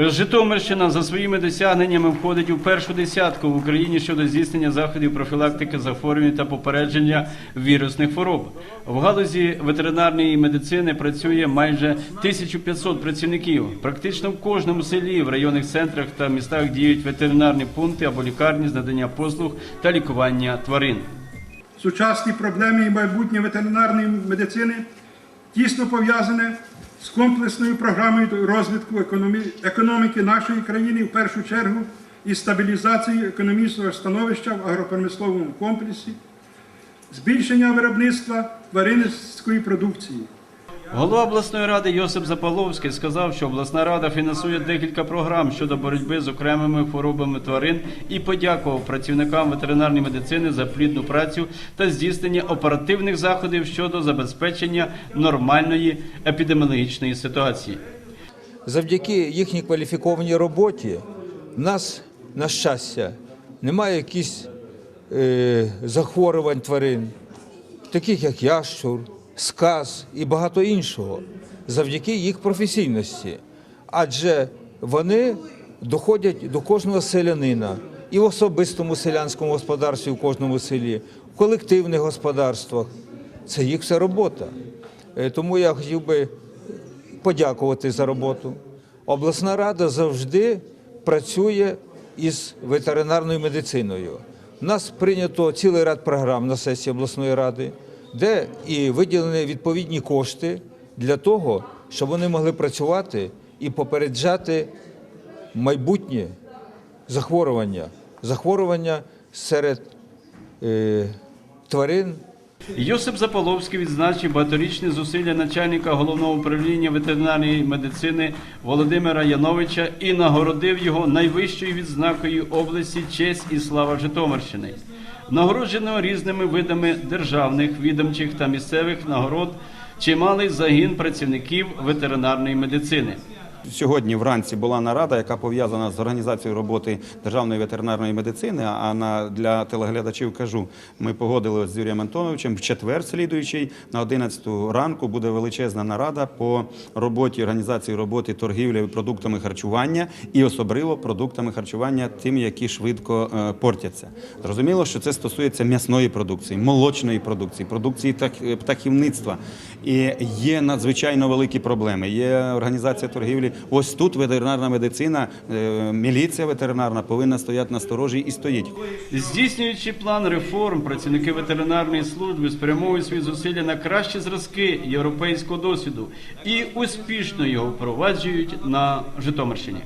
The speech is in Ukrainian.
Житомирщина за своїми досягненнями входить у першу десятку в Україні щодо здійснення заходів профілактики захворювань та попередження вірусних хвороб. В галузі ветеринарної медицини працює майже 1500 працівників. Практично в кожному селі, в районних центрах та містах діють ветеринарні пункти або лікарні з надання послуг та лікування тварин. Сучасні проблеми і майбутнє ветеринарної медицини тісно пов'язане з комплексною програмою розвитку економіки нашої країни, в першу чергу, і стабілізацією економічного становища в агропромисловому комплексі, збільшення виробництва тваринницької продукції. Голова обласної ради Йосип Запаловський сказав, що обласна рада фінансує декілька програм щодо боротьби з окремими хворобами тварин і подякував працівникам ветеринарної медицини за плідну працю та здійснення оперативних заходів щодо забезпечення нормальної епідеміологічної ситуації. завдяки їхній кваліфікованій роботі в нас, на щастя, немає якихось е, захворювань тварин, таких як ящур, сказ і багато іншого, завдяки їх професійності. Адже вони доходять до кожного селянина і в особистому селянському господарстві в кожному селі, в колективних господарствах. Це їх вся робота. Е, Тому я хотів би подякувати за роботу. Обласна рада завжди працює із ветеринарною медициною. У нас прийнято цілий ряд програм на сесії обласної ради, де і виділені відповідні кошти для того, щоб вони могли працювати і попереджати майбутнє захворювання, захворювання серед е, тварин Йосип Заполовський відзначив багаторічні зусилля начальника головного управління ветеринарної медицини Володимира Яновича і нагородив його найвищою відзнакою області честь і слава Житомирщини. Нагороджено різними видами державних, відомчих та місцевих нагород чималий загін працівників ветеринарної медицини. Сьогодні вранці була нарада, яка пов'язана з організацією роботи державної ветеринарної медицини. А на для телеглядачів кажу, ми погодили з Юрієм Антоновичем в четвер, слідуючий на 11 ранку буде величезна нарада по роботі організації роботи торгівлі продуктами харчування і особливо продуктами харчування, тим, які швидко е, портяться. Зрозуміло, що це стосується м'ясної продукції, молочної продукції, продукції птахівництва. І є надзвичайно великі проблеми. Є організація торгівлі. Ось тут ветеринарна медицина, е, міліція ветеринарна повинна стояти на сторожі і стоїть. Здійснюючи план реформ, працівники ветеринарної служби спрямовують свої зусилля на кращі зразки європейського досвіду і успішно його впроваджують на Житомирщині.